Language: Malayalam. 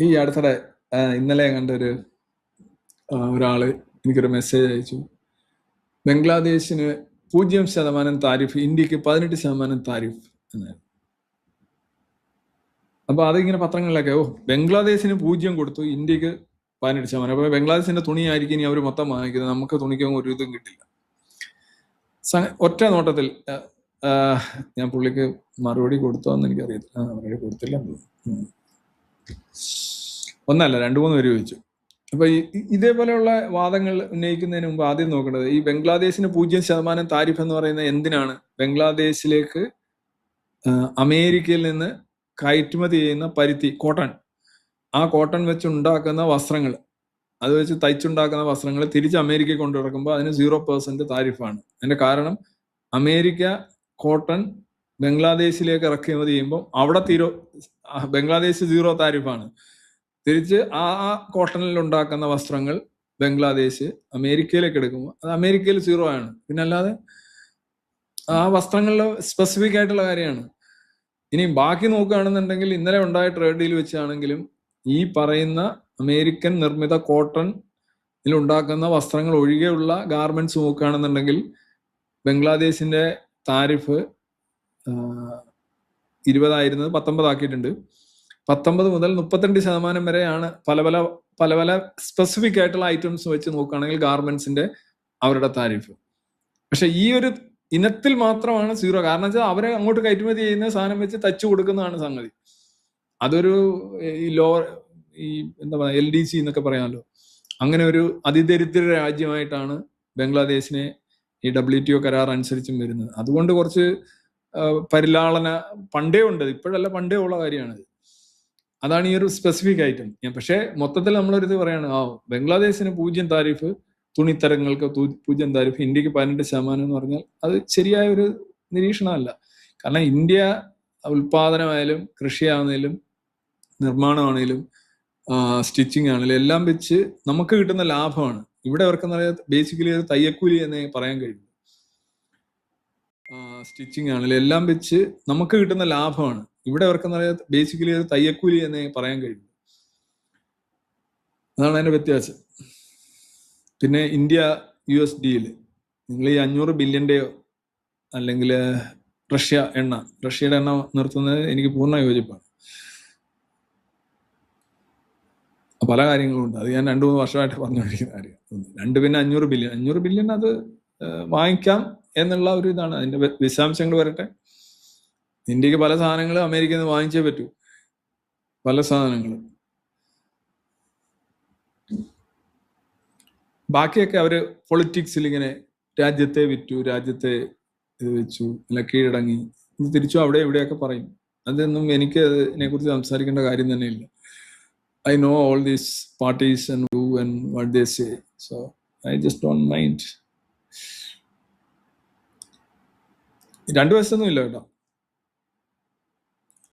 ഈ അടുത്തിടെ ഇന്നലെ കണ്ട ഒരു ഒരാൾ എനിക്കൊരു മെസ്സേജ് അയച്ചു. ബംഗ്ലാദേശിന് പൂജ്യം ശതമാനം താരിഫ് ഇന്ത്യയ്ക്ക് പതിനെട്ട് ശതമാനം താരിഫ് എന്നായിരുന്നു. അപ്പൊ അതിങ്ങനെ പത്രങ്ങളിലൊക്കെ ഓ ബംഗ്ലാദേശിന് പൂജ്യം കൊടുത്തു ഇന്ത്യയ്ക്ക് പതിനെട്ട് ശതമാനം. അപ്പൊ ബംഗ്ലാദേശിന്റെ തുണിയായിരിക്കും ഇനി അവർ മൊത്തം വാങ്ങിക്കുന്നത്. നമുക്ക് തുണിക്കൊന്നും ഒരു ഇതും കിട്ടില്ല. ഒറ്റ നോട്ടത്തിൽ ഞാൻ പുള്ളിക്ക് മറുപടി കൊടുത്തോന്ന് എനിക്കറിയത്തില്ല. ആ, മറുപടി കൊടുത്തില്ല എന്ന്. ഒന്നല്ല രണ്ടു മൂന്ന് പേര് ചോദിച്ചു. അപ്പൊ ഇതേപോലെയുള്ള വാദങ്ങൾ ഉന്നയിക്കുന്നതിന് മുമ്പ് ആദ്യം നോക്കേണ്ടത് ഈ ബംഗ്ലാദേശിന് പൂജ്യം ശതമാനം താരിഫ് എന്ന് പറയുന്നത് എന്തിനാണ്? ബംഗ്ലാദേശിലേക്ക് അമേരിക്കയിൽ നിന്ന് കയറ്റുമതി ചെയ്യുന്ന പരുത്തി കോട്ടൺ. ആ കോട്ടൺ വെച്ച് ഉണ്ടാക്കുന്ന വസ്ത്രങ്ങൾ അത് വെച്ച് തയ്ച്ചുണ്ടാക്കുന്ന വസ്ത്രങ്ങൾ തിരിച്ച് അമേരിക്കയിൽ കൊണ്ടു നടക്കുമ്പോൾ അതിന് സീറോ പെർസെന്റ് താരിഫാണ്. അതിന്റെ കാരണം അമേരിക്ക കോട്ടൺ ബംഗ്ലാദേശിലേക്ക് ഇറക്കുമതി ചെയ്യുമ്പോൾ അവിടെ തീരോ ബംഗ്ലാദേശ് സീറോ താരിഫാണ്. തിരിച്ച് ആ ആ കോട്ടണിൽ ഉണ്ടാക്കുന്ന വസ്ത്രങ്ങൾ ബംഗ്ലാദേശ് അമേരിക്കയിലേക്ക് എടുക്കുമ്പോൾ അത് അമേരിക്കയിൽ സീറോ ആണ്. പിന്നെ അല്ലാതെ ആ വസ്ത്രങ്ങളിൽ സ്പെസിഫിക് ആയിട്ടുള്ള കാര്യമാണ്. ഇനി ബാക്കി നോക്കുകയാണെന്നുണ്ടെങ്കിൽ ഇന്നലെ ഉണ്ടായ ട്രേഡ് ഡീൽ വെച്ചാണെങ്കിലും ഈ പറയുന്ന അമേരിക്കൻ നിർമ്മിത കോട്ടൺ ഉണ്ടാക്കുന്ന വസ്ത്രങ്ങൾ ഒഴികെയുള്ള ഗാർമെന്റ്സ് നോക്കുകയാണെന്നുണ്ടെങ്കിൽ ബംഗ്ലാദേശിന്റെ താരിഫ് ഇരുപതായിരുന്നത് പത്തൊമ്പതാക്കിയിട്ടുണ്ട്. പത്തൊമ്പത് മുതൽ മുപ്പത്തിരണ്ട് ശതമാനം വരെയാണ് പല പല പല പല സ്പെസിഫിക് ആയിട്ടുള്ള ഐറ്റംസ് വെച്ച് നോക്കുകയാണെങ്കിൽ ഗാർമെന്റ്സിന്റെ അവരുടെ താരിഫ്. പക്ഷെ ഈ ഒരു ഇനത്തിൽ മാത്രമാണ് സീറോ കാരണം വെച്ചാൽ അവരെ അങ്ങോട്ട് കയറ്റുമതി ചെയ്യുന്ന സാധനം വെച്ച് തച്ചു കൊടുക്കുന്നതാണ് സംഗതി. അതൊരു ഈ ലോ ഈ എന്താ പറയുക എൽ ഡി സി എന്നൊക്കെ പറയാമല്ലോ. അങ്ങനെ ഒരു അതിദരിദ്ര രാജ്യമായിട്ടാണ് ബംഗ്ലാദേശിനെ ഈ ഡബ്ല്യു ടി ഒ കരാർ അനുസരിച്ചും വരുന്നത്. അതുകൊണ്ട് കുറച്ച് പരിലാളന പണ്ടേ ഉണ്ട്. ഇപ്പോഴല്ല പണ്ടേ ഉള്ള കാര്യമാണ് അതാണ് ഈ ഒരു സ്പെസിഫിക് ഐറ്റം ഞാൻ പക്ഷേ മൊത്തത്തിൽ നമ്മളൊരു ഇത് പറയാണ് ആ ബംഗ്ലാദേശിന് പൂജ്യം താരിഫ് തുണിത്തരങ്ങൾക്ക് പൂജ്യം താരിഫ് ഇന്ത്യയ്ക്ക് പതിനെട്ട് ശതമാനം എന്ന് പറഞ്ഞാൽ അത് ശരിയായ ഒരു നിരീക്ഷണമല്ല. കാരണം ഇന്ത്യ ഉൽപാദനമായാലും കൃഷിയാണെങ്കിലും നിർമ്മാണമാണെങ്കിലും സ്റ്റിച്ചിങ് ആണെങ്കിലും എല്ലാം വെച്ച് നമുക്ക് കിട്ടുന്ന ലാഭമാണ്. ഇവിടെ അവർക്ക് ബേസിക്കലി ഒരു തയ്യക്കൂലി എന്നേ പറയാൻ കഴിയും. സ്റ്റിച്ചിങ് ആണെങ്കിലും എല്ലാം വെച്ച് നമുക്ക് കിട്ടുന്ന ലാഭമാണ്. ഇവിടെ അവർക്ക് ബേസിക്കലി അത് തയ്യക്കൂലി എന്നേ പറയാൻ കഴിയും. അതാണ് അതിന്റെ വ്യത്യാസം. പിന്നെ ഇന്ത്യ യു എസ് ഡിയിൽ നിങ്ങൾ ഈ അഞ്ഞൂറ് ബില്യന്റെയോ അല്ലെങ്കിൽ റഷ്യ എണ്ണ റഷ്യയുടെ എണ്ണ നിർത്തുന്നത് എനിക്ക് പൂർണ യോജിപ്പാണ്. പല കാര്യങ്ങളും ഉണ്ട്. അത് ഞാൻ രണ്ടു മൂന്ന് വർഷമായിട്ട് പറഞ്ഞുകൊണ്ടിരിക്കുന്ന കാര്യം. രണ്ട് പിന്നെ അഞ്ഞൂറ് ബില്യൺ അഞ്ഞൂറ് ബില്യൺ അത് വാങ്ങിക്കാം. എന്നുള്ള ഒരു ഇതാണ്. അതിന്റെ വിശദാംശങ്ങൾ വരട്ടെ. ഇന്ത്യയ്ക്ക് പല സാധനങ്ങളും അമേരിക്കയിൽ നിന്ന് വാങ്ങിച്ചേ പറ്റൂ. പല സാധനങ്ങളും. ബാക്കിയൊക്കെ അവർ പൊളിറ്റിക്സിൽ ഇങ്ങനെ രാജ്യത്തെ വിറ്റു രാജ്യത്തെ ഇത് വെച്ചു അല്ല കീഴടങ്ങി ഇത് തിരിച്ചു അവിടെ എവിടെയൊക്കെ പറയും. അതൊന്നും എനിക്ക് അതിനെ കുറിച്ച് സംസാരിക്കേണ്ട കാര്യം തന്നെയില്ല. I know all these parties and who and what say so I just don't mind രണ്ടു വയസ്സൊന്നും ഇല്ല കേട്ടോ.